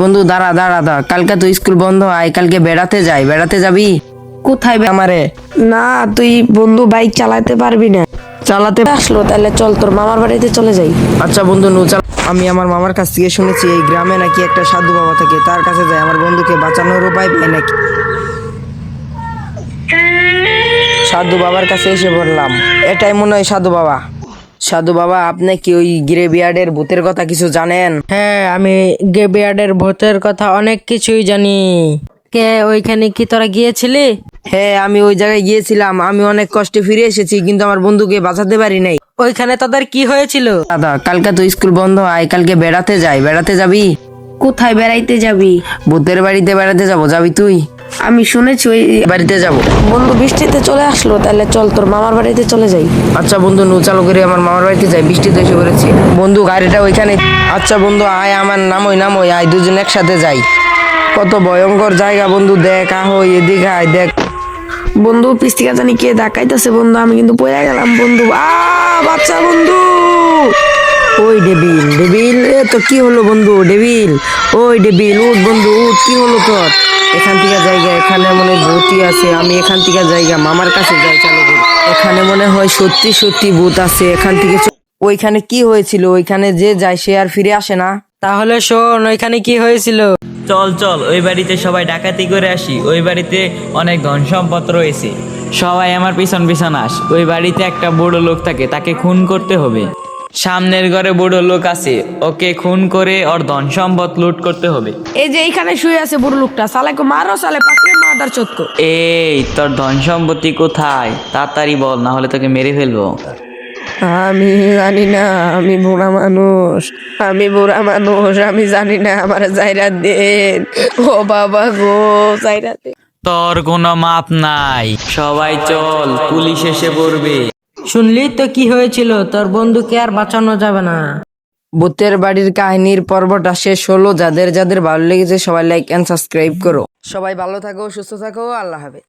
বন্ধু দাঁড়া দাঁড়া দাঁড়া। কালকে তো স্কুল বন্ধ আয় কালকে বেড়াতে যাই। বেড়াতে যাবি? কোথায় আমারে? না তুই বন্ধু বাইক চালাতে পারবি না। চালাতে আসলো তাহলে চল তোর মামার বাড়িতে চলে যাই। আচ্ছা বন্ধু নু চাল আমি আমার মামার কাছ থেকে শুনেছি এই গ্রামে নাকি একটা সাধু বাবা থাকে তার কাছে যাই। আমার বন্ধুকে বাঁচানোর উপায় পাই নাকি? সাধু বাবার কাছে এসে বললাম এটাই মনে হয় সাধু বাবা। সাধু বাবা আপনি কি ওই গ্রেভিয়ার্ডের ভূতের কথা কিছু জানেন? হ্যাঁ আমি গেবিয়ার্ডের ভূতের কথা অনেক কিছুই জানি। কে ওইখানে কি তোরা গিয়েছিলি? হ্যাঁ আমি ওই জায়গায় গিয়েছিলাম। আমি অনেক কষ্টে ফিরে এসেছি কিন্তু আমার বন্ধুকে বাঁচাতে পারি নাই। ওইখানে তাদের কি হয়েছিল? দাদা কালকে তো স্কুল বন্ধ আয় কালকে বেড়াতে যাই। বেড়াতে যাবি? কোথায় বেড়াইতে যাবি? ভূতের বাড়িতে বেড়াতে যাব। যাবি তুই? আমি শুনেছি ওই বাড়িতে যাব। বন্ধু বৃষ্টিতে চলে আসলো তাহলে চল তোর মামার বাড়িতে চলে যাই। আচ্ছা বন্ধু নৌ চালু করে আমার মামার বাড়িতে যাই বৃষ্টিতে এসে পড়েছি। বন্ধু গাড়িটা ওইখানে। আচ্ছা বন্ধু আয় আমার নামই নামই আয় দুজন একসাথে যাই। কত ভয়ঙ্কর জায়গা বন্ধু দেখ আহ এদিকে আয় দেখ। বন্ধু পিস্তিকা জানি কে ডাকাইতেছে বন্ধু আমি কিন্তু পড়ে গেলাম বন্ধু। আ বাচ্চা বন্ধু! ওই ডেবিল ডেবিল। তো কি হলো বন্ধু? ডেবিল? ওই ডেবিল, উঠ বন্ধু, উঠ, কি হলো তোর? এখান থেকে জায়গা, এখানে মনে হয় ভূতই আছে। আমি এখান থেকে জায়গা, মামার কাছে যাই, চালু করি এখানে মনে হয় সত্যি সত্যি ভূত আছে। এখান থেকে ওইখানে কি হয়েছিল? ওইখানে যে যায়, সে আর ফিরে আসে না। তাহলে শোন, ওইখানে কি হয়েছিল? চল চল, ওই বাড়িতে সবাই ডাকাতি করে আসি। ওই বাড়িতে অনেক ধন সম্পদ রয়েছে। সবাই আমার পিছন পিছন আস। ওই বাড়িতে একটা বড় লোক থাকে, তাকে খুন করতে হবে। সামনের ঘরে বুড়ো লোক আছে ওকে খুন করে ওর ধন সম্পদ লুট করতে হবে। এই যে এইখানে শুয়ে আছে বুড়ো লোকটা সালাকে মারো সালে পাকড়ে মাদার চোদ্দ এই তোর ধন সম্পত্তি কোথায়? তাড়াতাড়ি বল না হলে তোকে মেরে ফেলব। আমি জানি না আমি বুড়া মানুষ আমি বুড়া মানুষ আমি জানি না আমার জায়রা দেন। ও বাবা গো জায়রা দেন। তোর কোনো মাপ নাই। সবাই চল পুলিশ এসে পড়বে। শুনলি তো কি হয়েছিল? তোর বন্ধুকে আর বাঁচানো যাবে না। ভূতের বাড়ির কাহিনীর পর্বটা শেষ হলো। যাদের যাদের ভালো লেগেছে, সবাই লাইক অ্যান্ড সাবস্ক্রাইব করো। সবাই ভালো থাকো, সুস্থ থাকো, আল্লাহ হাফেজ।